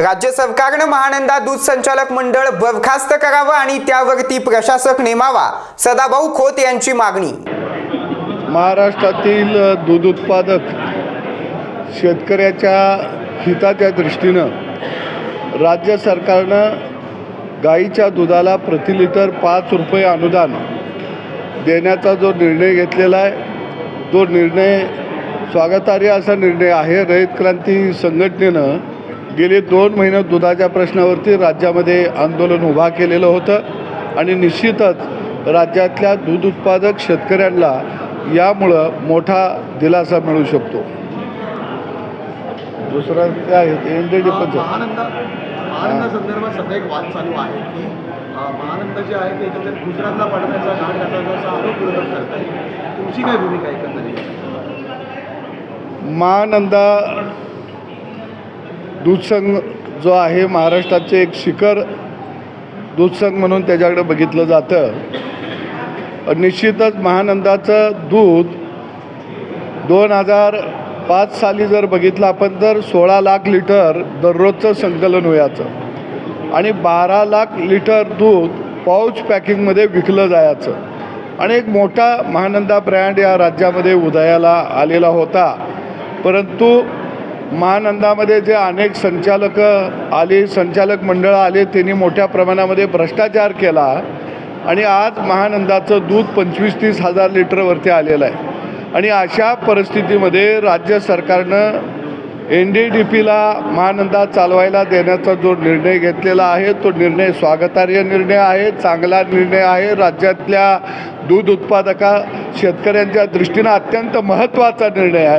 राज्य सरकारनं महानंदा दूध संचालक मंडळ बरखास्त करावं आणि त्यावरती प्रशासक नेमावा. सदाभाऊ खोत यांची मागणी. महाराष्ट्रातील दूध उत्पादक शेतकऱ्याच्या हिताच्या दृष्टीनं राज्य सरकारनं गाईच्या दुधाला प्रति लिटर पाच रुपये अनुदान देण्याचा जो निर्णय घेतलेला आहे तो निर्णय स्वागतार्ह असा निर्णय आहे. रयत क्रांती संघटनेनं गेले दोन महिने दुधाच्या प्रश्नावरती राज्यामध्ये आंदोलन उभा केलेलं होतं आणि निश्चितच राज्यातल्या दूध उत्पादक शेतकऱ्यांना यामुळं मोठा दिलासा मिळू शकतो. दुसरं काय आहे? ते एन डी महानंदा संदर्भात सध्या एक वाद चालू आहे की महानंद जे आहे ते एकंदरीत गुजरातला पाठवण्याचा घाट घातल्याचा असा आरोप विरोधक करत आहे तुमची काय भूमिका एकंदरीत? महानंदा दूधसंघ जो आहे महाराष्ट्राचे एक शिखर दूधसंघ म्हणून त्याच्याकडे बघितलं जातं. निश्चितच महानंदाचं दूध दोन हजार पाच साली जर बघितलं आपण तर सोळा लाख लिटर दररोजचं संकलन व्हायचं आणि बारा लाख लिटर दूध पाऊच पॅकिंगमध्ये विकलं जायचं. आणि एक मोठा महानंदा ब्रँड या राज्यामध्ये उदयाला आलेला होता. परंतु महानंदामध्ये जे अनेक संचालक आले संचालक मंडळं आले त्यांनी मोठ्या प्रमाणामध्ये भ्रष्टाचार केला. आणि आज महानंदाचं दूध पंचवीस तीस हजार लिटरवरती आलेलं आहे. आणि अशा परिस्थितीमध्ये राज्य सरकारनं एन डी डी पीला महानंदा चालवायला देण्याचा जो निर्णय घेतलेला आहे तो निर्णय स्वागतार्ह निर्णय आहे चांगला निर्णय आहे. राज्यातल्या दूध उत्पादका शेतकऱ्यांच्या दृष्टीनं अत्यंत महत्त्वाचा निर्णय आहे.